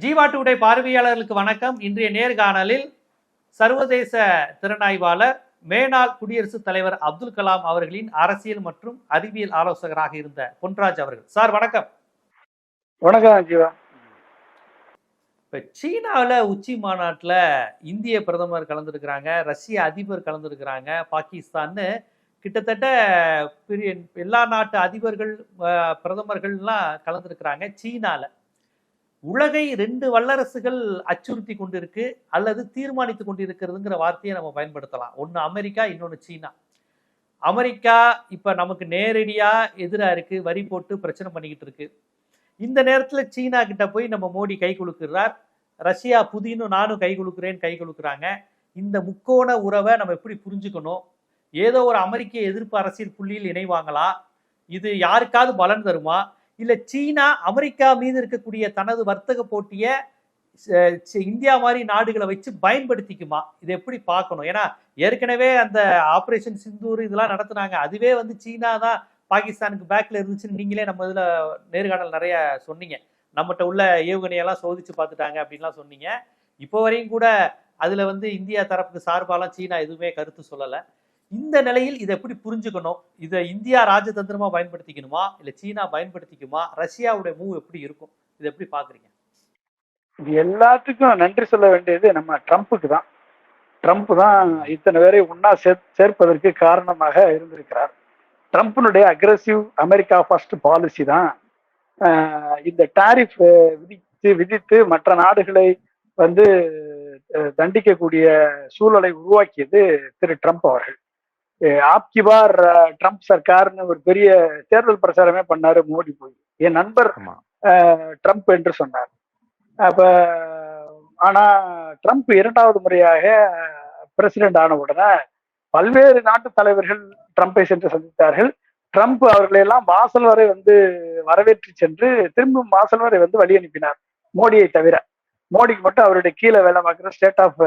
Jeeva today பார்வையாளர்களுக்கு வணக்கம். இன்றைய நேர்காணலில் சர்வதேச திறனாய்வாளர் மேனாள் குடியரசுத் தலைவர் அப்துல் கலாம் அவர்களின் அரசியல் மற்றும் அறிவியல் ஆலோசகராக இருந்த பொன்ராஜ் அவர்கள். சார் வணக்கம். வணக்கம் ஜீவா. இப்ப சீனாவில் உச்சி மாநாட்டில் இந்திய பிரதமர் கலந்துருக்கிறாங்க ரஷ்ய அதிபர் கலந்துருக்கிறாங்க பாகிஸ்தான்னு கிட்டத்தட்ட பெரிய எல்லா நாட்டு அதிபர்கள் பிரதமர்கள்லாம் கலந்துருக்கிறாங்க சீனால. உலகை ரெண்டு வல்லரசுகள் அச்சுறுத்தி கொண்டிருக்கு அல்லது தீர்மானித்து கொண்டிருக்கிறதுங்கிற வார்த்தையை நம்ம பயன்படுத்தலாம். ஒன்று அமெரிக்கா இன்னொன்று சீனா. அமெரிக்கா இப்போ நமக்கு நேரடியாக எதிராக இருக்குது வரி போட்டு பிரச்சனை பண்ணிக்கிட்டு இருக்கு. இந்த நேரத்தில் சீனா கிட்ட போய் நம்ம மோடி கை கொடுக்குறார் ரஷ்யா புதினு நானும் கை குலுக்குறேன் கை கொடுக்குறாங்க இந்த முக்கோண உறவை நம்ம எப்படி புரிஞ்சுக்கணும்? ஏதோ ஒரு அமெரிக்க எதிர்ப்பு அரசியல் புள்ளியில் இணைவாங்களா இது யாருக்காவது பலன் தருமா? இல்லை சீனா அமெரிக்கா மீது இருக்கக்கூடிய தனது வர்த்தக போட்டியை இந்தியா மாதிரி நாடுகளை வச்சு பயன்படுத்திக்குமா? இதை எப்படி பார்க்கணும்? ஏன்னா ஏற்கனவே அந்த ஆப்ரேஷன் சிந்தூர் இதெல்லாம் நடத்துனாங்க. அதுவே வந்து சீனா தான் பாகிஸ்தானுக்கு பேக்ல இருந்துச்சுன்னு நீங்களே நம்ம இதில் நேர்காணல் நிறைய சொன்னீங்க. நம்மகிட்ட உள்ள ஏவுகணையெல்லாம் சோதிச்சு பார்த்துட்டாங்க அப்படின்லாம் சொன்னீங்க. இப்போ வரையும் கூட அதில் வந்து இந்தியா தரப்புக்கு சார்பாலாம் சீனா எதுவுமே கருத்து சொல்லலை. இந்த நிலையில் இதை எப்படி புரிஞ்சுக்கணும்? இதை இந்தியா ராஜதந்திரமா பயன்படுத்திக்கணுமா? இல்ல சீனா பயன்படுத்திக்குமா? ரஷ்யாவுடைய மூவ் எப்படி இருக்கும்? இதை எப்படி பாக்குறீங்க? இது எல்லாத்துக்கும் நன்றி சொல்ல வேண்டியது நம்ம ட்ரம்ப்புக்கு தான். ட்ரம்ப் தான் இத்தனை பேரை ஒன்னா சேர் சேர்ப்பதற்கு காரணமாக இருந்திருக்கிறார். ட்ரம்ப்னுடைய அக்ரஸிவ் அமெரிக்கா ஃபர்ஸ்ட் பாலிசி தான். ஆஹ், இந்த டாரிஃப் விதித்து விதித்து மற்ற நாடுகளை வந்து தண்டிக்கக்கூடிய சூழலை உருவாக்கியது திரு ட்ரம்ப் அவர்கள். ஆப்கி பார் ட்ரம்ப் சர்க்கார்னு ஒரு பெரிய தேர்தல் பிரச்சாரமே பண்ணாரு மோடி போய். என் நண்பர் ட்ரம்ப் என்று சொன்னார். அப்ப ஆனா ட்ரம்ப் இரண்டாவது முறையாக பிரசிடென்ட் ஆன உடனே பல்வேறு நாட்டு தலைவர்கள் ட்ரம்ப்பை சென்று சந்தித்தார்கள். ட்ரம்ப் அவர்களை எல்லாம் வாசல் வரை வந்து வரவேற்று சென்று திரும்பவும் வாசல் வரை வந்து வழி அனுப்பினார் மோடியை தவிர. மோடிக்கு மட்டும் அவருடைய கீழே வேலை பார்க்குற state of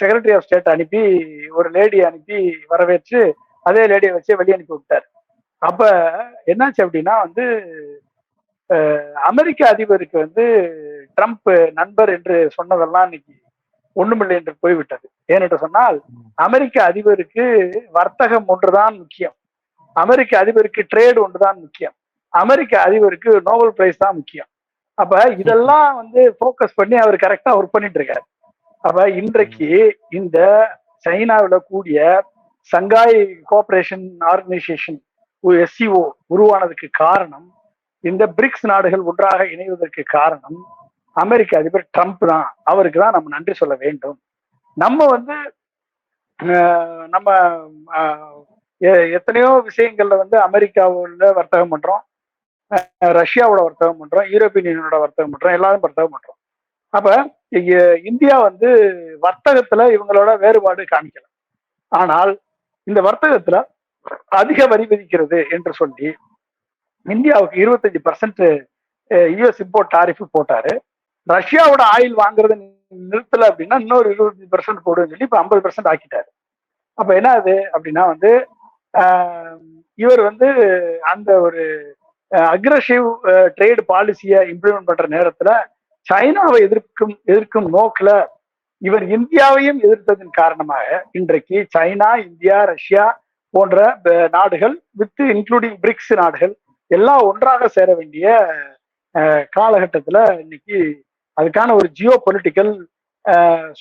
secretary of state அனுப்பி ஒரு லேடியை அனுப்பி வரவேற்று அதே லேடியை வச்சு வெளியே அனுப்பி விட்டார். அப்ப என்னாச்சு அப்படின்னா வந்து அமெரிக்க அதிபருக்கு வந்து ட்ரம்ப் நண்பர் என்று சொன்னதெல்லாம் இன்னைக்கு ஒண்ணுமில்லை என்று போய்விட்டது. ஏனென்று சொன்னால் அமெரிக்க அதிபருக்கு வர்த்தகம் ஒன்றுதான் முக்கியம். அமெரிக்க அதிபருக்கு ட்ரேட் ஒன்றுதான் முக்கியம். அமெரிக்க அதிபருக்கு நோபல் பிரைஸ் தான் முக்கியம். அப்ப இதெல்லாம் வந்து ஃபோக்கஸ் பண்ணி அவர் கரெக்டா ஒர்க் பண்ணிட்டு இருக்காரு. அப்ப இன்றைக்கு இந்த சைனாவில் கூடிய சங்காய் கோஆபரேஷன் ஆர்கனைசேஷன் எஸ்சிஓ உருவானதுக்கு காரணம் இந்த பிரிக்ஸ் நாடுகள் ஒன்றாக இணைவதற்கு காரணம் அமெரிக்க அதிபர் ட்ரம்ப் தான். அவருக்கு தான் நம்ம நன்றி சொல்ல வேண்டும். நம்ம வந்து நம்ம எ- எத்தனையோ விஷயங்கள்ல வந்து அமெரிக்காவோட வர்த்தகம் பண்றோம் ரஷ்யாவோட வர்த்தகம் பண்றோம் யூரோப்பியன் யூனியனோட வர்த்தகம் பண்றோம் எல்லாரும் வர்த்தகம் பண்றோம். அப்ப இந்தியா வந்து வர்த்தகத்துல இவங்களோட வேறுபாடு காமிக்கல ஆனால் இந்த வர்த்தகத்துல அதிக வரி விதிக்கிறது என்று சொல்லி இந்தியாவுக்கு இருபத்தஞ்சு பர்சன்ட் யூஎஸ் இம்போர்ட் டாரிஃப் போட்டாரு. ரஷ்யாவோட ஆயில் வாங்குறது நிறுத்தல அப்படின்னா இன்னொரு இருபத்தஞ்சு பர்சன்ட் போடுன்னு சொல்லி இப்போ ஐம்பது பர்சன்ட் ஆக்கிட்டாரு. அப்ப என்ன ஆகுது அப்படின்னா வந்து இவர் வந்து அந்த ஒரு அக்ரஸிவ் ட்ரேட் பாலிசியை இம்ப்ளிமெண்ட் பண்ற நேரத்துல சைனாவை எதிர்க்கும் எதிர்க்கும் நோக்கில் இவர் இந்தியாவையும் எதிர்த்ததன் காரணமாக இன்றைக்கு சைனா இந்தியா ரஷ்யா போன்ற நாடுகள் வித் இன்க்ளூடிங் பிரிக்ஸ் நாடுகள் எல்லாம் ஒன்றாக சேர வேண்டிய காலகட்டத்தில் காலகட்டத்துல இன்னைக்கு அதுக்கான ஒரு ஜியோ பொலிட்டிக்கல்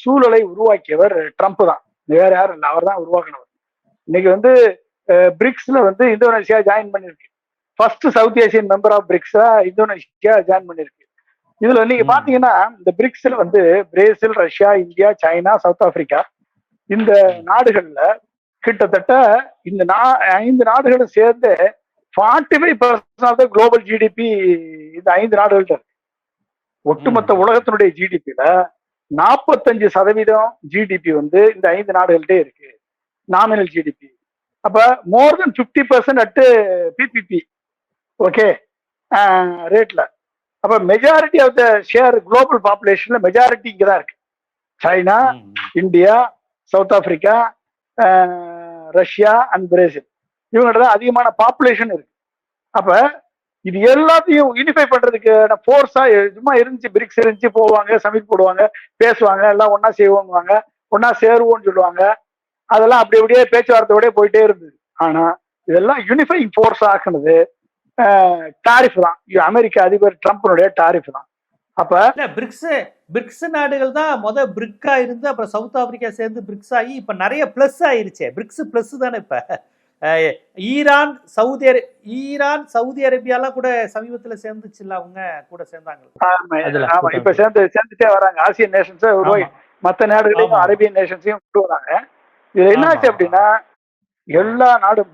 சூழலை உருவாக்கியவர் ட்ரம்ப் தான். வேற யாரும் இல்லை. அவர் தான் உருவாக்கினவர். இன்னைக்கு வந்து பிரிக்ஸ்ல வந்து இந்தோனேஷியா ஜாயின் பண்ணிருக்கு. First south Asian member of பிரிக்ஸா Indonesia join பண்ணிருக்கு. இதுல நீங்க. பாத்தீங்கன்னா இந்த பிரிக்ஸ்ல வந்து Brazil Russia India China south Africa இந்த நாடுகள்ல கிட்டத்தட்ட இந்த நா ஐந்து நாடுகளும் சேர்ந்து forty five percent of the global GDP இந்த ஐந்து நாடுகள்ட்ட இருக்கு. ஒட்டுமொத்த. உலகத்தினுடைய ஜிடிபியில நாற்பத்தஞ்சு சதவீதம் ஜிடிபி வந்து இந்த ஐந்து நாடுகள்கிட்டே இருக்கு. நாமினல் ஜிடிபி அப்ப more than fifty percent at PPP okay ரேட்ல அப்ப majority of the share global பாப்புலேஷன்ல majority இங்க தான் இருக்கு. China India south Africa Russia and Brazil இவங்கள்ட்ட தான் அதிகமான பாப்புலேஷன் இருக்கு. அப்ப இது எல்லாத்தையும் யூனிஃபை பண்றதுக்கு ஃபோர்ஸா சும்மா இருந்துச்சு பிரிக்ஸ் இருந்துச்சு போவாங்க சமிட் போடுவாங்க பேசுவாங்க எல்லாம் ஒன்னா செய்வோங்குவாங்க ஒன்னா சேருவோம்னு சொல்லுவாங்க. அதெல்லாம் அப்படி அப்படியே பேச்சுவார்த்தையோடய போயிட்டே இருந்தது. ஆனா இதெல்லாம் யூனிஃபைங் ஃபோர்ஸ் ஆக்குனது டாரிஃப் தான். இது அமெரிக்க அதிபர் ட்ரம்ப்னுடைய டாரிஃப் தான். அப்ப பிரிக்ஸ் பிரிக்ஸ் நாடுகள் தான் முத பிரிக்கா இருந்து அப்புறம் சவுத் ஆப்பிரிக்கா சேர்ந்து பிரிக்ஸ் ஆகி இப்ப நிறைய பிளஸ் ஆயிருச்சே. பிரிக்ஸ் பிளஸ் தானே இப்ப. ஈரான் சவுதி அரே ஈரான் சவுதி அரேபியாலாம் கூட சமீபத்துல சேர்ந்துச்சுல்ல அவங்க கூட சேர்ந்தாங்க ஆமா, இப்ப சேர்ந்து சேர்ந்துட்டே வராங்க. Asian nations. மத்த நாடுகளையும். அரேபியன் நேஷன்ஸையும் கொண்டு வராங்க. இதுல என்னாச்சு ஆமா. அப்படின்னா எல்லா நாடும்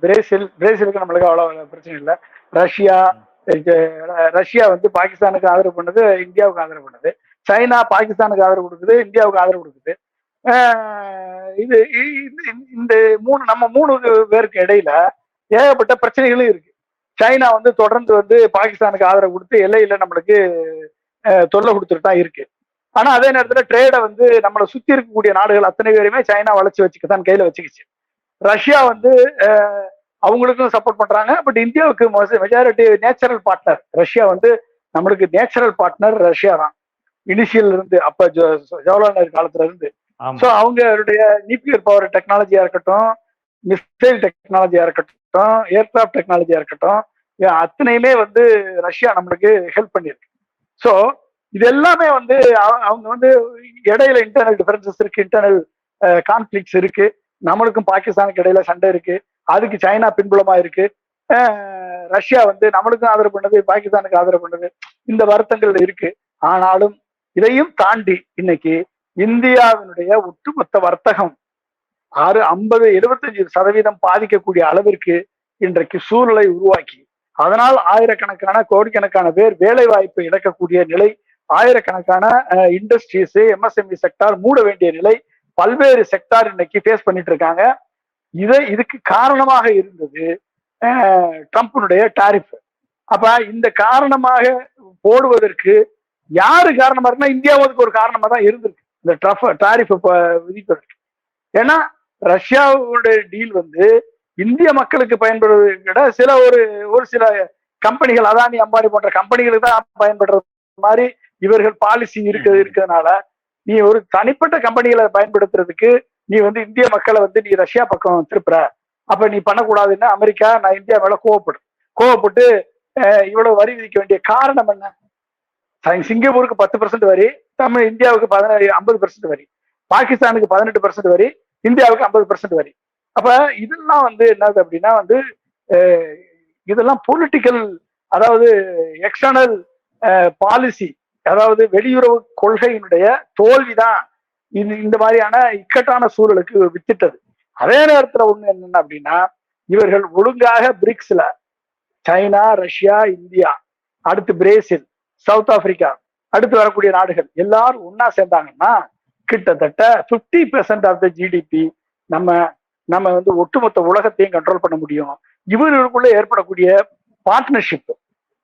பிரேசில் பிரேசிலுக்கு நம்மளுக்கு அவ்வளவு பிரச்சனை இல்லை. ரஷ்யா இது, ரஷ்யா வந்து பாகிஸ்தானுக்கு ஆதரவு பண்ணுது இந்தியாவுக்கு ஆதரவு பண்ணுது. சைனா பாகிஸ்தானுக்கு ஆதரவு கொடுக்குது இந்தியாவுக்கு ஆதரவு கொடுக்குது. இது இ- இந்த- இந்த மூணு நம்ம மூணு பேருக்கு இடையில ஏகப்பட்ட பிரச்சனைகளும் இருக்கு. சைனா வந்து தொடர்ந்து வந்து பாகிஸ்தானுக்கு ஆதரவு கொடுத்து எல்லையில நம்மளுக்கு தொல்லை கொடுத்துட்டு தான் இருக்கு. ஆனா அதே நேரத்துல ட்ரேடை வந்து நம்மளை சுத்தி இருக்கக்கூடிய நாடுகள் அத்தனை பேருமே சைனா வளர்ச்சி வச்சுக்க தான் கையில வச்சுக்கிச்சு. ரஷ்யா வந்து அவங்களுக்கும் சப்போர்ட் பண்றாங்க. பட் இந்தியாவுக்கு மெஜாரிட்டி நேச்சுரல் பார்ட்னர் ரஷ்யா வந்து நம்மளுக்கு நேச்சுரல் பார்ட்னர் ரஷ்யா தான். இனிஷியல் இருந்து அப்ப ஜவஹர்லால் நேரு காலத்துல இருந்து. ஸோ அவங்களுடைய நியூக்ளியர் பவர் டெக்னாலஜியா இருக்கட்டும் மிசைல் டெக்னாலஜியா இருக்கட்டும் ஏர்கிராஃப்ட் டெக்னாலஜியா இருக்கட்டும் அத்தனையுமே வந்து ரஷ்யா நம்மளுக்கு ஹெல்ப் பண்ணியிருக்கு. ஸோ இது எல்லாமே வந்து அவ- அவங்க வந்து இடையில இன்டர்னல் டிஃபரன்சஸ் இருக்கு இன்டர்னல் கான்ஃபிளிக்ஸ் இருக்கு. நம்மளுக்கும் பாகிஸ்தானுக்கு இடையில சண்டை இருக்கு. அதுக்கு சைனா பின்புலமா இருக்கு. ரஷ்யா வந்து நம்மளுக்கும் ஆதரவு பண்ணுது பாகிஸ்தானுக்கு ஆதரவு பண்ணுது இந்த வருத்தங்கள் இருக்கு. ஆனாலும் இதையும் தாண்டி இன்னைக்கு இந்தியாவினுடைய ஒட்டுமொத்த வர்த்தகம் ஆறு ஐம்பது எழுபத்தஞ்சு சதவீதம் பாதிக்கக்கூடிய அளவிற்கு இன்றைக்கு சூழலை உருவாக்கி. அதனால் ஆயிரக்கணக்கான கோடிக்கணக்கான பேர் வேலை வாய்ப்பை இழக்கக்கூடிய நிலை ஆயிரக்கணக்கான இண்டஸ்ட்ரீஸ் எம்எஸ்எம்இ செக்டார் மூட வேண்டிய நிலை பல்வேறு செக்டார் இன்னைக்கு ஃபேஸ் பண்ணிட்டு இருக்காங்க. இதை இதுக்கு காரணமாக இருந்தது ட்ரம்ப்னுடைய ட்ரம்ப்பினுடைய டாரிஃப் அப்ப இந்த காரணமாக போடுவதற்கு யாரு காரணமா இருக்குன்னா இந்தியாவுக்கு ஒரு காரணமா தான் இருந்திருக்கு. இந்த ட்ரஃப் டாரிஃப் விதிப்பதற்கு. ஏன்னா ரஷ்யாவுடைய டீல் வந்து இந்திய மக்களுக்கு பயன்படுவதை விட சில ஒரு ஒரு சில கம்பெனிகள் அதானி அம்பானி போன்ற கம்பெனிகளுக்கு தான் பயன்படுறது மாதிரி இவர்கள் பாலிசி இருக்க இருக்கிறதுனால நீ ஒரு தனிப்பட்ட கம்பெனிகளை பயன்படுத்துறதுக்கு நீ வந்து இந்திய மக்களை வந்து நீ ரஷ்யா பக்கம் திருப்புற. அப்ப நீ பண்ணக்கூடாதுன்னு அமெரிக்கா நான் இந்தியா மேல கோவப்படும். கோவப்பட்டு இவ்வளவு வரி விதிக்க வேண்டிய காரணம் என்ன? சிங்கப்பூருக்கு பத்து பர்சன்ட் வரி தமிழ் இந்தியாவுக்கு பதினேழு ஐம்பது பர்சன்ட் வரி பாகிஸ்தானுக்கு பதினெட்டு பர்சன்ட் வரி இந்தியாவுக்கு ஐம்பது பர்சன்ட் வரி. அப்ப இதெல்லாம் வந்து என்னது அப்படின்னா வந்து இதெல்லாம் பொலிட்டிக்கல் அதாவது எக்ஸ்டர்னல் பாலிசி அதாவது வெளியுறவு கொள்கையினுடைய தோல்விதான். இது இந்த மாதிரியான இக்கட்டான சூழலுக்கு வித்திட்டது. அதே நேரத்துல ஒண்ணு என்னென்ன அப்படின்னா இவர்கள் ஒழுங்காக பிரிக்ஸ்ல சைனா ரஷ்யா இந்தியா அடுத்து பிரேசில் சவுத் ஆப்பிரிக்கா அடுத்து வரக்கூடிய நாடுகள் எல்லாரும் ஒன்னா சேர்ந்தாங்கன்னா கிட்டத்தட்ட 50% பெர்சன்ட் ஆஃப் த ஜிடிபி நம்ம நம்ம வந்து ஒட்டுமொத்த உலகத்தையும் கண்ட்ரோல் பண்ண முடியும். இவர்களுக்குள்ள ஏற்படக்கூடிய பார்ட்னர்ஷிப்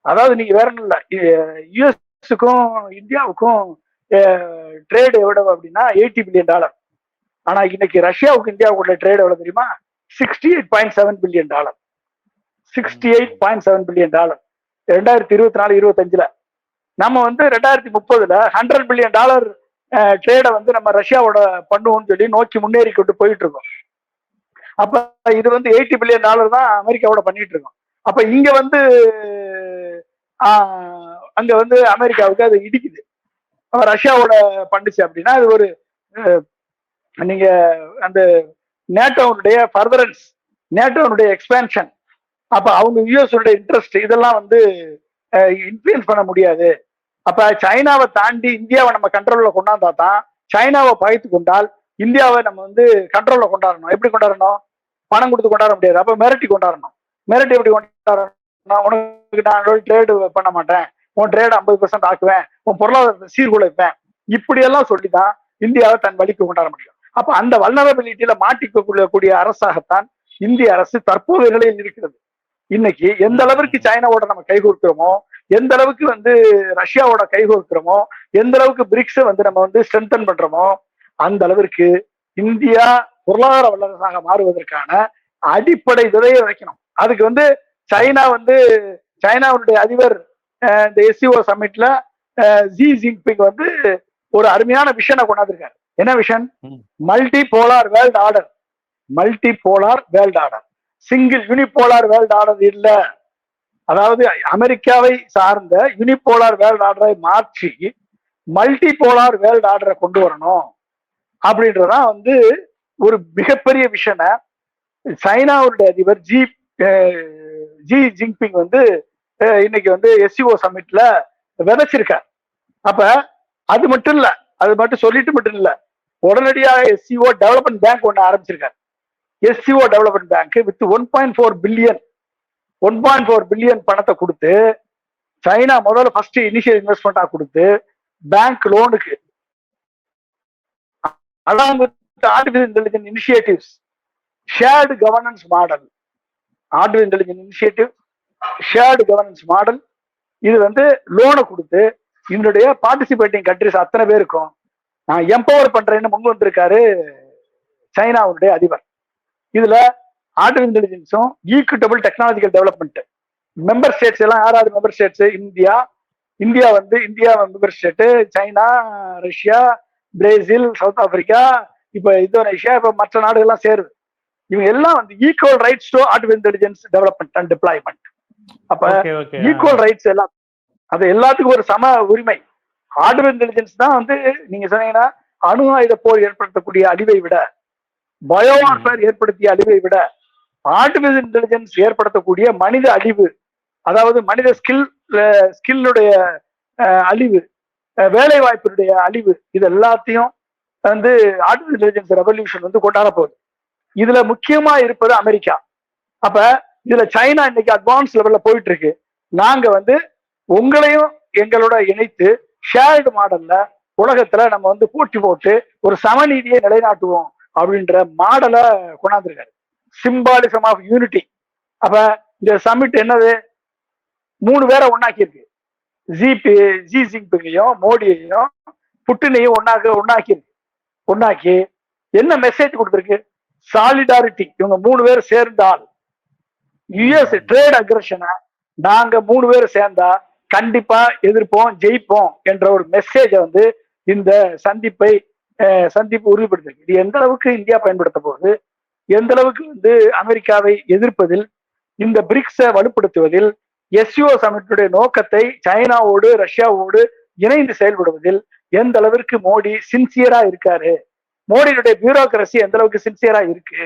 அதாவது நீங்க வேற இல்லை. யுஎஸ் யூஎஸ்க்கும் இந்தியாவுக்கும் ட்ரேடு எவ்வளவு அப்படின்னா எயிட்டி பில்லியன் டாலர் ஆனா இன்னைக்கு ரஷ்யாவுக்கு இந்தியாவுக்குள்ள ட்ரேட் எவ்வளவு தெரியுமா? Sixty eight point seven billion dollar sixty eight point seven billion dollar ரெண்டாயிரத்தி இருபத்தி நாலு இருபத்தஞ்சுல நம்ம வந்து ரெண்டாயிரத்தி முப்பதுல ஹண்ட்ரட் பில்லியன் டாலர் ட்ரேடை வந்து நம்ம ரஷ்யாவோட பண்ணுவோம்னு சொல்லி நோக்கி முன்னேறி கொண்டு போயிட்டு இருக்கோம் அப்ப இது வந்து எயிட்டி பில்லியன் டாலர் தான் அமெரிக்காவோட பண்ணிட்டு இருக்கோம் அப்ப இங்க வந்து ஆஹ், அங்க வந்து அமெரிக்காவுக்கு அது இடிக்குது. ரஷ்யாவோட பண்ணுச்சு அப்படின்னா அது ஒரு நீங்க அந்த நேட்டோனுடைய ஃபர்தரன்ஸ் நேட்டோனுடைய எக்ஸ்பேன்ஷன் அப்ப அவங்க யூஎஸ் இன்ட்ரெஸ்ட் இதெல்லாம் வந்து இன்ஃபுளுன்ஸ் பண்ண முடியாது. அப்ப சைனாவை தாண்டி இந்தியாவை நம்ம கண்ட்ரோல்ல கொண்டாந்தா தான் சைனாவை பகைத்து கொண்டால் இந்தியாவை நம்ம வந்து கண்ட்ரோல்ல கொண்டாடணும். எப்படி கொண்டாடணும்? பணம் கொடுத்து கொண்டாட முடியாது. அப்ப மிரட்டி கொண்டாடணும். மிரட்டி எப்படி கொண்டாடணும்? உனக்கு நான் ட்ரேடு பண்ண மாட்டேன். உன் ட்ரேட் ஐம்பது பர்சன்ட் ஆக்குவேன் உன் பொருளாதாரத்தை சீர்குலைப்பேன். இப்படியெல்லாம் சொல்லிதான் இந்தியாவை தன் வழிக்கு கொண்டாட முடியும். அப்ப அந்த வல்னரபிலிட்டியில மாட்டிக்கக்கூடிய அரசாகத்தான் இந்திய அரசு தற்போதைய நிலையில் இருக்கிறது. இன்னைக்கு எந்த அளவிற்கு சைனாவோட நம்ம கைகோர்க்கிறோமோ எந்த அளவுக்கு வந்து ரஷ்யாவோட கைகோர்க்கிறோமோ எந்த அளவுக்கு பிரிக்ஸை வந்து நம்ம வந்து ஸ்ட்ரென்தன் பண்றோமோ அந்த அளவிற்கு இந்தியா பொருளாதார வல்லரசாக மாறுவதற்கான அடிப்படை விதையை வைக்கணும் அதுக்கு வந்து சைனா வந்து சைனாவுடைய அதிபர் இந்த எஸ்சிஓ சமிட்ல ஜி ஜின்பிங் வந்து ஒரு அருமையான விஷனை கொண்டாந்துருக்காரு. என்ன vision. Multipolar world order multipolar world order single unipolar world order இல்ல. அதாவது அமெரிக்காவை சார்ந்த யூனிபோலார் வேர்ல்ட் ஆர்டரை மாற்றி மல்டி போலார் வேர்ல்ட் ஆர்டரை கொண்டு வரணும். அப்படின்றதான் வந்து ஒரு மிகப்பெரிய விஷனை சைனாவுடைய அதிபர் ஜி ஜி ஜின்பிங் வந்து இன்னைக்கு வந்து எஸ்சிஓ சமிட்ல விதைச்சிருக்கார். அப்ப அது மட்டும் இல்ல அது மட்டும் சொல்லிட்டு மட்டும் இல்ல உடனடியாக எஸ்சிஓ டெவலப்மெண்ட் பேங்க் ஒன்று ஆரம்பிச்சிருக்காரு. SCO development bank with one point four billion one point four billion பணத்தை கொடுத்து சைனா முதல்ல ஃபர்ஸ்ட் இனிஷியல் இன்வெஸ்ட்மெண்டா கொடுத்து பேங்க் லோனுக்கு along with artificial intelligence initiatives shared governance model artificial intelligence shared governance model இது வந்து லோனை கொடுத்து இதனுடைய பார்ட்டிசிபேட்டிங் கண்ட்ரிஸ் அத்தனை பேருக்கும் நான் எம்பவர் பண்றேன்னு முன் வந்திருக்காரு சைனாவுடைய அதிபர். இதுல artificial இன்டெலிஜென்ஸும் equitable technological development member states எல்லாம் யாராவது மெம்பர் ஸ்டேட்ஸ் இந்தியா. இந்தியா வந்து India member state China Russia Brazil South Africa இப்போ இந்தோனேஷியா இப்போ மற்ற நாடுகள்லாம் சேருது. இவங்க எல்லாம் வந்து equal rights to artificial intelligence development and deployment அப்ப ஈக்குவல் ரைட்ஸ் எல்லாம் அது எல்லாத்துக்கும் ஒரு சம உரிமை. ஆர்டிபிஷியல் இன்டெலிஜென்ஸ் தான் வந்து நீங்க சொன்னீங்கன்னா அணு ஆயுத போர் ஏற்படுத்தக்கூடிய அழிவை விட பயோ வார்ஃபேர் ஏற்படுத்திய அழிவை விட ஆர்டிபிஷியல் இன்டெலிஜென்ஸ் ஏற்படுத்தக்கூடிய மனித அழிவு அதாவது மனித ஸ்கில் ஸ்கில்லுடைய அழிவு வேலை வாய்ப்பினுடைய அழிவு இது எல்லாத்தையும் வந்து ஆர்டிபிஷியல் இன்டெலிஜென்ஸ் ரெவல்யூஷன் வந்து கொண்டாட போகுது. இதுல முக்கியமா இருப்பது அமெரிக்கா. அப்ப இதுல சைனா இன்னைக்கு அட்வான்ஸ் லெவல்ல போயிட்டு இருக்கு நாங்க வந்து உங்களையும் எங்களோட இணைத்து ஷேர்டு மாடல்ல உலகத்துல நம்ம வந்து போட்டி போட்டு ஒரு சமநீதியை நிலைநாட்டுவோம் அப்படின்ற மாடலை கொண்டாந்துருக்காரு. சிம்பாலிசம் ஆஃப் யூனிட்டி அப்ப இந்த சமிட் என்னது? மூணு பேரை ஒன்னாக்கி இருக்கு ஜிபி ஜி ஜின்பிங்கையும் மோடியையும் புட்டினையும் ஒன்னாக்க ஒன்னாக்கி இருக்கு ஒன்னாக்கி என்ன மெசேஜ் கொடுத்துருக்கு? சாலிடாரிட்டி இவங்க மூணு பேர் சேர்ந்தால் யுஎஸ் ட்ரேட் அக்ரஷனை நாங்க மூணு பேர் சேர்ந்தா கண்டிப்பா எதிர்ப்போம் ஜெயிப்போம் என்ற ஒரு மெசேஜை வந்து இந்த சந்திப்பை சந்திப்பு உறுதிப்படுத்திருக்கு இது எந்த அளவுக்கு இந்தியா பயன்படுத்த போகுது? எந்த அளவுக்கு வந்து அமெரிக்காவை எதிர்ப்பதில் இந்த பிரிக்ஸை வலுப்படுத்துவதில் எஸ்யூஓ சமிட்டுடைய நோக்கத்தை சைனாவோடு ரஷ்யாவோடு இணைந்து செயல்படுவதில் எந்த அளவிற்கு மோடி சின்சியரா இருக்காரு? மோடியினுடைய பியூரோக்ரசி எந்த அளவுக்கு சின்சியரா இருக்கு?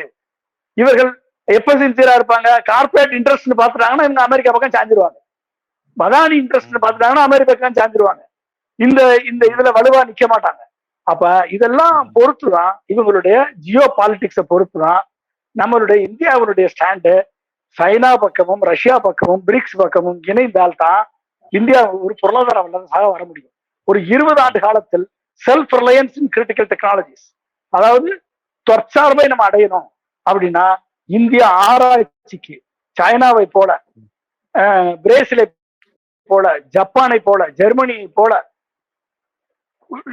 இவர்கள் எப்ப சின்சியரா இருப்பாங்க. கார்பரேட் இன்ட்ரெஸ்ட் பாத்துட்டாங்கன்னா இவங்க அமெரிக்கா பக்கம் சாஞ்சிருவாங்க. மதானி இன்ட்ரெஸ்ட் பாத்துட்டாங்கன்னா அமெரிக்கா பக்கம் சாஞ்சிருவாங்க. இந்த இந்த இதுல வலுவா நிக்க மாட்டாங்க. அப்ப இதெல்லாம் பொறுத்துதான் இவங்களுடைய ஜியோ பாலிடிக்ஸை பொறுத்துதான் நம்மளுடைய இந்தியாவுடைய ஸ்டாண்டு சைனா பக்கமும் ரஷ்யா பக்கமும் பிரிக்ஸ் பக்கமும் இணைந்தால்தான் இந்தியா ஒரு பொருளாதார வல்லரசாக வர முடியும். ஒரு இருபது ஆண்டு காலத்தில் self reliance in critical technologies அதாவது தற்சார்பை நம்ம அடையணும் அப்படின்னா இந்திய ஆராய்ச்சிக்கு சைனாவை போல பிரேசிலை போல ஜப்பானை போல ஜெர்மனியை போல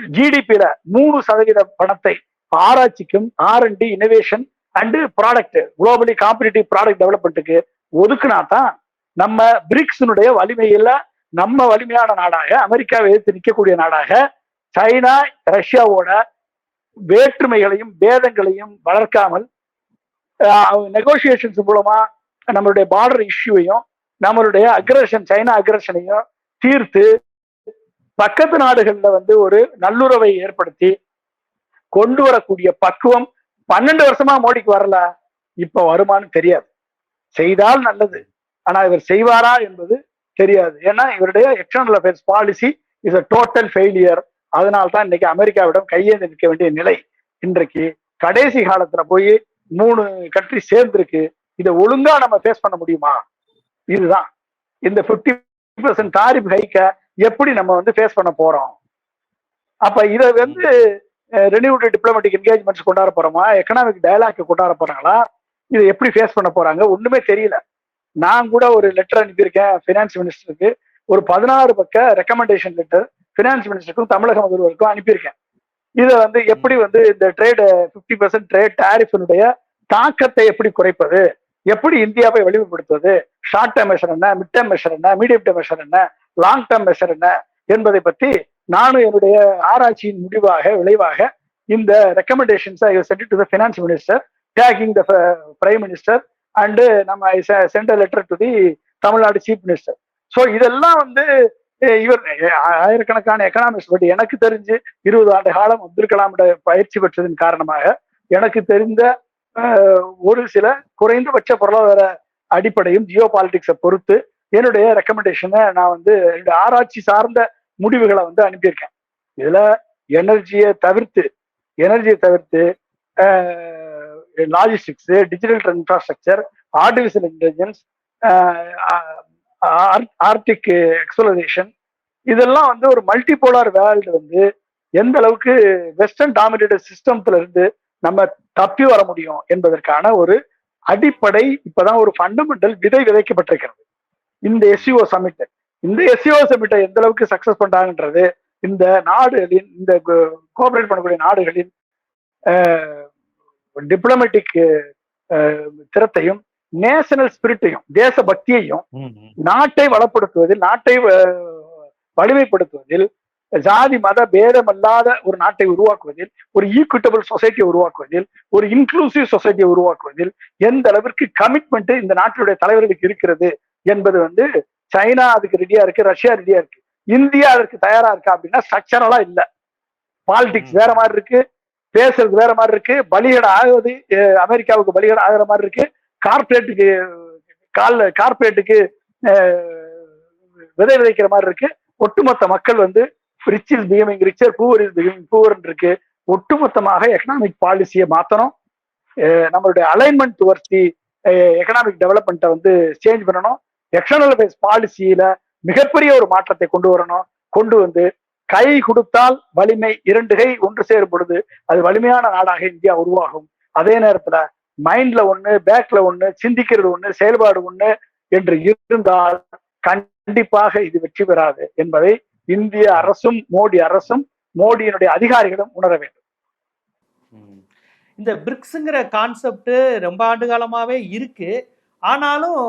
ஜிடிபியில மூணு சதவீத பணத்தை ஆராய்ச்சிக்கும் R and D innovation and product globally competitive product டெவலப்மெண்ட்டுக்கு ஒதுக்குனா தான் நம்ம பிரிக்ஸினுடைய வலிமையில நம்ம வலிமையான நாடாக அமெரிக்காவை எதிர்த்து நிற்கக்கூடிய நாடாக சைனா ரஷ்யாவோட வேற்றுமைகளையும் பேதங்களையும் வளர்க்காமல் நெகோசியேஷன்ஸ் மூலமா நம்மளுடைய பார்டர் இஷ்யூவையும் நம்மளுடைய அக்ரஷன் சைனா அக்ரஷனையும் தீர்த்து பக்கத்து நாடுகள்ல வந்து ஒரு நல்லுறவை ஏற்படுத்தி கொண்டு வரக்கூடிய பக்குவம் பன்னெண்டு வருஷமா மோடிக்கு வரல இப்ப வருமானு தெரியாது. செய்தால் நல்லது ஆனா இவர் செய்வாரா என்பது தெரியாது. ஏன்னா இவருடைய external affairs policy is a total failure அதனால்தான் இன்னைக்கு அமெரிக்காவிடம் கையேந்து நிற்க வேண்டிய நிலை. இன்றைக்கு கடைசி காலத்துல போய் மூணு கண்ட்ரி சேர்ந்திருக்கு. இதை ஒழுங்கா நம்ம ஃபேஸ் பண்ண முடியுமா? இதுதான். இந்த 50% பர்சன்ட் தாரிஃப் ஹைக்க எப்படி நம்ம வந்து ஃபேஸ் பண்ண போறோம்? அப்ப இதை வந்து ரெனியூட் டிப்ளமேட்டிக் என்கேஜ்மெண்ட்ஸ் கொண்டாட போறோமா? எக்கனாமிக் டயலாக் கொண்டாட போறாங்களா? இதை எப்படி ஃபேஸ் பண்ண போறாங்க? ஒண்ணுமே தெரியல. நான் கூட ஒரு லெட்டர் அனுப்பியிருக்கேன் ஃபினான்ஸ் மினிஸ்டருக்கு ஒரு பதினாறு பக்க ரெக்கமெண்டேஷன் லெட்டர் ஃபினான்ஸ் மினிஸ்டருக்கும் தமிழக முதல்வருக்கும் அனுப்பியிருக்கேன். இதை வந்து எப்படி வந்து இந்த ட்ரேடு ஃபிஃப்டி பர்சன்ட் ட்ரேட் டேரிஃபினுடைய தாக்கத்தை எப்படி குறைப்பது? எப்படி இந்தியாவை வலிமைப்படுத்துவது? ஷார்ட் டேர்ம் மெஷர் என்ன? மிட் டேர்ம் மெஷர் என்ன? மீடியம் டேர்ம் மெஷர் என்ன? லாங் டேர்ம் மெஷர் என்ன? என்பதை பற்றி நானும் என்னுடைய ஆராய்ச்சியின் முடிவாக விளைவாக இந்த recommendations I sent to the finance minister taking the prime minister and நம்ம sent letter to the Tamil Nadu chief minister so இதெல்லாம் வந்து இவர் ஆயிரக்கணக்கான எக்கனாமிக்ஸ் பட் எனக்கு தெரிஞ்சு இருபது ஆண்டு காலம் அப்துல் கலாமிட பயிற்சி பெற்றதன் காரணமாக எனக்கு தெரிந்த ஒரு சில குறைந்தபட்ச பொருளாதார அடிப்படையும் ஜியோ பாலிட்டிக்ஸை பொறுத்து என்னுடைய ரெக்கமெண்டேஷனை நான் வந்து என்னுடைய ஆராய்ச்சி சார்ந்த முடிவுகளை வந்து அனுப்பியிருக்கேன். இதுல எனர்ஜியை தவிர்த்து எனர்ஜியை தவிர்த்து logistics digital infrastructure artificial intelligence arctic exploration இதெல்லாம் வந்து ஒரு மல்டிபோலார் வேர்ல்டு வந்து எந்த அளவுக்கு வெஸ்டர்ன் டாமினேட்டட் சிஸ்டம்ல இருந்து நம்ம தப்பி வர முடியும் என்பதற்கான ஒரு அடிப்படை இப்பதான் ஒரு ஃபண்டமெண்டல் விதை விதைக்கப்பட்டிருக்கிறது. இந்த எஸ்சிஓ சமிட் இந்த எஸ்சிஓ சமிட்டை எந்த அளவுக்கு சக்சஸ் பண்றாங்கன்றது இந்த நாடுகளின் இந்த கோஆபரேட் பண்ணக்கூடிய நாடுகளின் டிப்ளமேட்டிக் திறத்தையும் நேஷனல் ஸ்பிரிட்டையும் தேச பக்தியையும் ம், ம். நாட்டை வளப்படுத்துவதில் நாட்டை வலிமைப்படுத்துவதில் ஜாதி மத பேதமல்லாத ஒரு நாட்டை உருவாக்குவதில் ஒரு ஈக்குவிட்டபிள் சொசைட்டியை உருவாக்குவதில் ஒரு இன்க்ளூசிவ் சொசைட்டியை உருவாக்குவதில் எந்த அளவிற்கு கமிட்மெண்ட் இந்த நாட்டினுடைய தலைவர்களுக்கு இருக்கிறது என்பது வந்து சைனா அதுக்கு ரெடியா இருக்கு ரஷ்யா ரெடியா இருக்கு. இந்தியா அதற்கு தயாரா இருக்கா அப்படின்னா ஸ்ட்ரக்சரலா இல்ல. பாலிடிக்ஸ் வேற மாதிரி இருக்கு பேசுறது வேற மாதிரி இருக்கு பலிகடை ஆகுவது அஹ், அமெரிக்காவுக்கு பலிகடை ஆகுற மாதிரி இருக்கு. கார்பரேட்டுக்கு கால கார்பரேட்டுக்கு விதை விதைக்கிற மாதிரி இருக்கு. ஒட்டுமொத்த மக்கள் வந்து rich is becoming richer poor is becoming poor இருக்கு ஒட்டுமொத்தமாக எக்கனாமிக் பாலிசியை மாத்தணும் நம்மளுடைய அலைன்மெண்ட் டுவர்ஸ் தி எக்கனாமிக் டெவலப்மெண்ட்டை வந்து சேஞ்ச் பண்ணணும். எக்ஸ்டர்னல் பேஸ் பாலிசியில மிகப்பெரிய ஒரு மாற்றத்தை கொண்டு வரணும். கொண்டு வந்து கை கொடுத்தால் வலிமை இரண்டு கை ஒன்று சேரும் பொழுது அது வலிமையான நாடாக இந்தியா உருவாகும். அதே நேரத்துல மைண்ட்ல ஒண்ணு பேக்ல ஒண்ணு சிந்திக்கிறது ஒண்ணு செயல்பாடு ஒண்ணு என்று இருந்தால் கண்டிப்பாக இது வெற்றி பெறாது என்பதை இந்திய அரசும் மோடி அரசும் மோடியினுடைய அதிகாரிகளும் உணர வேண்டும். இந்த பிரிக்ஸுங்கிற கான்செப்ட் ரொம்ப ஆண்டு காலமாவே இருக்கு. ஆனாலும்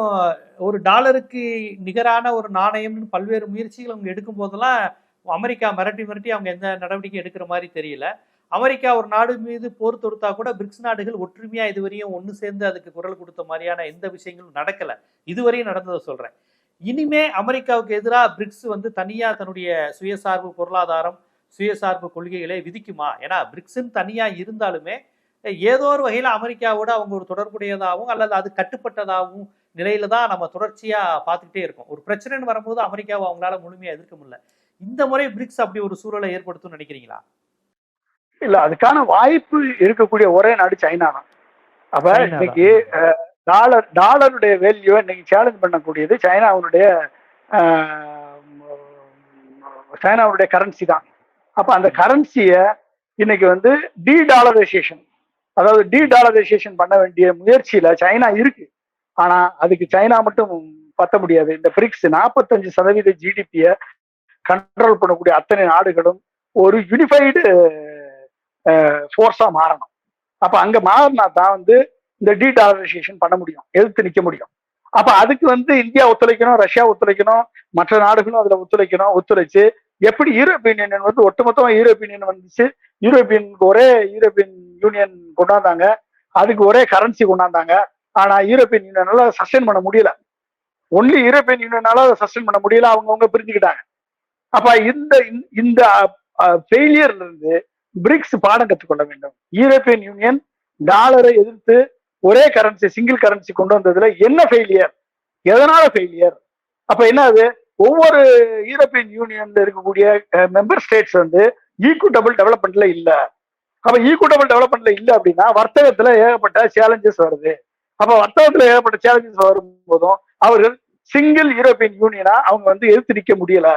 ஒரு டாலருக்கு நிகரான ஒரு நாணயம்னு பல்வேறு முயற்சிகள் அவங்க எடுக்கும் போதெல்லாம் அமெரிக்கா மிரட்டி மிரட்டி அவங்க எந்த நடவடிக்கை எடுக்கிற மாதிரி தெரியல. அமெரிக்கா ஒரு நாடு மீது போர் தொடுத்தா கூட பிரிக்ஸ் நாடுகள் ஒற்றுமையா இதுவரையும் ஒன்று சேர்ந்து அதுக்கு குரல் கொடுத்த மாதிரியான எந்த விஷயங்களும் நடக்கல. இதுவரையும் நடந்ததை சொல்றேன். இனிமே அமெரிக்காவுக்கு எதிராக பிரிக்ஸ் வந்து தனியா தன்னுடைய சுயசார்பு பொருளாதாரம் சுயசார்பு கொள்கைகளை விதிக்குமா? ஏன்னா பிரிக்ஸ்ன்னு தனியா இருந்தாலுமே ஏதோ ஒரு வகையில் அமெரிக்காவோட அவங்க ஒரு தொடர்புடையதாகவும் அல்லது அது கட்டுப்பட்டதாகவும் நிலையில தான் நம்ம தொடர்ச்சியா பார்த்துக்கிட்டே இருக்கோம். ஒரு பிரச்சனைன்னு வரும்போது அமெரிக்காவை அவங்களால முழுமையா எதிர்க்க முடியல. இந்த முறை பிரிக்ஸ் அப்படி ஒரு சூழலை ஏற்படுத்தும் நினைக்கிறீங்களா? இல்ல அதுக்கான வாய்ப்பு இருக்கக்கூடிய ஒரே நாடு சைனா தான் அப்ப. இன்னைக்கு டாலர் டாலருடைய வேல்யூவை இன்னைக்கு சேலஞ்ச் பண்ணக்கூடியது சைனாவுடைய சைனாவுடைய கரன்சி தான். அப்ப அந்த கரன்சிய இன்னைக்கு வந்து டி டாலரைசேஷன் அதாவது டி டாலரைசேஷன் பண்ண வேண்டிய முயற்சியில சைனா இருக்கு. ஆனா அதுக்கு சைனா மட்டும் பத்த முடியாது. இந்த பிரிக்ஸ் நாற்பத்தஞ்சு சதவீத ஜிடிபிய கண்ட்ரோல் பண்ணக்கூடிய அத்தனை நாடுகளும் ஒரு யூனிஃபைடு ஃபோர்ஸா மாறணும். அப்ப அங்க மாறினா தான் வந்து இந்த டீடாலரைசேஷன் பண்ண முடியும் எதிர்த்து நிக்க முடியும். அப்ப அதுக்கு வந்து இந்தியா ஒத்துழைக்கணும் ரஷ்யா ஒத்துழைக்கணும் மற்ற நாடுகளும் அதுல ஒத்துழைக்கணும் ஒத்துழைச்சு எப்படி யூரோப்பியன் யூனியன் வந்து ஒட்டுமொத்தமா யூரோப்பியன் யூனியன் வந்துச்சு. யூரோப்பியனுக்கு ஒரே யூரோப்பியன் யூனியன் கொண்டாந்தாங்க. அதுக்கு ஒரே கரன்சி கொண்டாந்தாங்க. ஆனா யூரோப்பியன் யூனியனால சஸ்டைன் பண்ண முடியல. ஒன்லி யூரோப்பியன் யூனியனால அதை சஸ்டைன் பண்ண முடியல அவங்கவுங்க பிரிஞ்சுக்கிட்டாங்க. அப்ப இந்த இந்த ஃபெயிலியர்ல இருந்து பிரிக்ஸ் பாடம் கற்றுக்கொள்ள வேண்டும். யூரோப்பியன் யூனியன் டாலரை எதிர்த்து ஒரே கரன்சி சிங்கிள் கரன்சி கொண்டு வந்ததுல என்ன ஃபெயிலியர் எதனால ஃபெயிலியர் அப்ப என்ன அது ஒவ்வொரு யூரோப்பியன் யூனியன்ல இருக்கக்கூடிய மெம்பர் ஸ்டேட்ஸ் வந்து ஈக்குவட்டபிள் டெவலப்மெண்ட்ல இல்ல. அப்ப ஈக்குவட்டபிள் டெவலப்மெண்ட்ல இல்ல அப்படின்னா வர்த்தகத்துல ஏகப்பட்ட சேலஞ்சஸ் வருது. அப்ப வர்த்தகத்துல ஏகப்பட்ட சேலஞ்சஸ் வரும்போதும் அவர்கள் சிங்கிள் யூரோப்பியன் யூனியனா அவங்க வந்து எதிர்த்து நிக்க முடியல.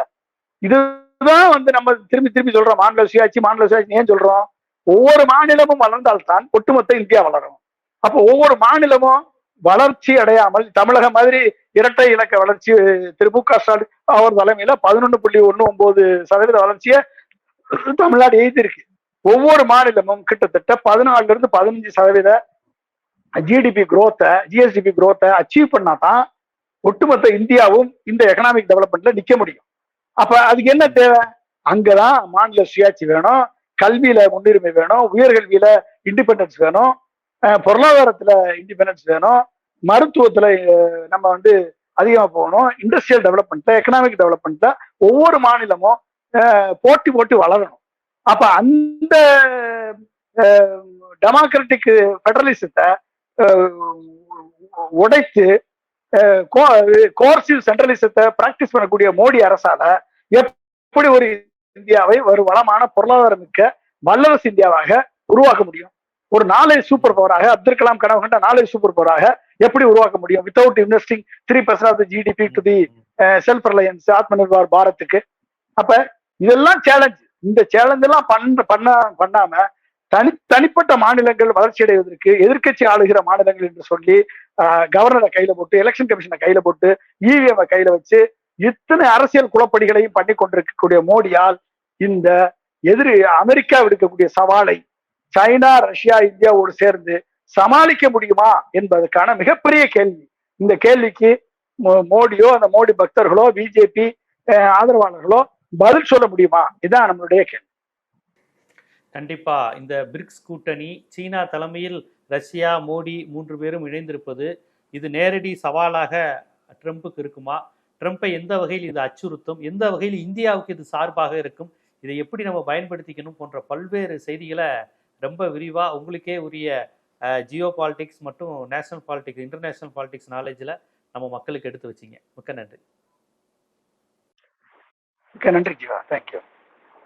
இது தான் வந்து நம்ம திரும்பி திரும்பி சொல்றோம். மாநில சுயாட்சி மாநில சுயாட்சி ஏன் சொல்றோம்? ஒவ்வொரு மாநிலமும் வளர்ந்தால்தான் ஒட்டுமொத்த இந்தியா வளரும். அப்போ ஒவ்வொரு மாநிலமும் வளர்ச்சி அடையாமல் தமிழகம் மாதிரி இரட்டை இலக்க வளர்ச்சி திரு மு க ஸ்டாலின் அவர் தலைமையில பதினொன்னு புள்ளி ஒன்று ஒன்பது சதவீத வளர்ச்சியை தமிழ்நாடு எழுதியிருக்கு ஒவ்வொரு மாநிலமும் கிட்டத்தட்ட பதினாலுல இருந்து பதினஞ்சு சதவீத ஜிடிபி குரோத்தை ஜிஎஸ்டிபி குரோத்தை அச்சீவ் பண்ணாதான் ஒட்டுமொத்த இந்தியாவும் இந்த எக்கனாமிக் டெவலப்மெண்ட்ல நிக்க முடியும். அப்ப அதுக்கு என்ன தேவை? அங்கதான் மாநில சுயாட்சி வேணும் கல்வியில முன்னுரிமை வேணும் உயர்கல்வியில இண்டிபெண்டன்ஸ் வேணும் பொருளாதாரத்துல இண்டிபெண்டன்ஸ் வேணும் மருத்துவத்துல நம்ம வந்து அதிகமா போகணும் இண்டஸ்ட்ரியல் டெவலப்மெண்ட்ல எக்கனாமிக் டெவலப்மெண்ட்ல ஒவ்வொரு மாநிலமும் போட்டி போட்டி போட்டு வளரணும். அப்ப அந்த டெமோக்ராட்டிக் ஃபெடரலிசத்தை உடைத்து கோர்சிவ் சென்ட்ரலிசத்தை பிராக்டிஸ் பண்ணக்கூடிய மோடி அரசால எப்படி ஒரு இந்தியாவை ஒரு வளமான பொருளாதாரம் மிக்க வல்லரசு இந்தியாவாக உருவாக்க முடியும்? ஒரு நாளை சூப்பர் பவராக அப்துல் கலாம் கனவு கண்ட நாளை சூப்பர் பவராக எப்படி உருவாக்க முடியும்? Without investing three percent of the GDP to the self reliance Atmanirbhar பாரத்துக்கு. அப்ப இதெல்லாம் சேலஞ்ச் இந்த சேலஞ்ச் எல்லாம் பண்ண பண்ண பண்ணாம தனி தனிப்பட்ட மாநிலங்கள் வளர்ச்சி அடைவதற்கு எதிர்க்கட்சி ஆளுகிற மாநிலங்கள் என்று சொல்லி கவர்னரை கையில போட்டு எலெக்ஷன் கமிஷனை கையில போட்டு இவிஎம் கையில வச்சு இத்தனை அரசியல் குழப்படிகளையும் பண்ணி கொண்டிருக்கக்கூடிய மோடியால் இந்த எதிரி அமெரிக்கா விடுக்கக்கூடிய சவாலை சைனா ரஷ்யா இந்தியாவோடு சேர்ந்து சமாளிக்க முடியுமா என்பதற்கான மிகப்பெரிய கேள்வி. இந்த கேள்விக்கு மோடியோ அந்த மோடி பக்தர்களோ பிஜேபி ஆதரவாளர்களோ பதில் சொல்ல முடியுமா? இதுதான் நம்மளுடைய கேள்வி. கண்டிப்பா இந்த பிரிக்ஸ் கூட்டணி சீனா தலைமையில் ரஷ்யா மோடி மூன்று பேரும் இணைந்திருப்பது இது நேரடி சவாலாக ட்ரம்ப்புக்கு இருக்குமா? ட்ரம்ப்பை எந்த வகையில் இது அச்சுறுத்தும்? எந்த வகையில் இந்தியாவுக்கு இது சார்பாக இருக்கும்? இதை எப்படி நம்ம பயன்படுத்திக்கணும் போன்ற பல்வேறு செய்திகளை ரொம்ப விரிவாக உங்களுக்கே உரிய ஜியோ பாலிடிக்ஸ் மற்றும் நேஷனல் பாலிடிக்ஸ் இன்டர்நேஷனல் பாலிடிக்ஸ் நாலேஜில் நம்ம மக்களுக்கு எடுத்து வச்சிங்க. மிக்க நன்றி. மிக்க நன்றி ஜீவா. தேங்க்யூ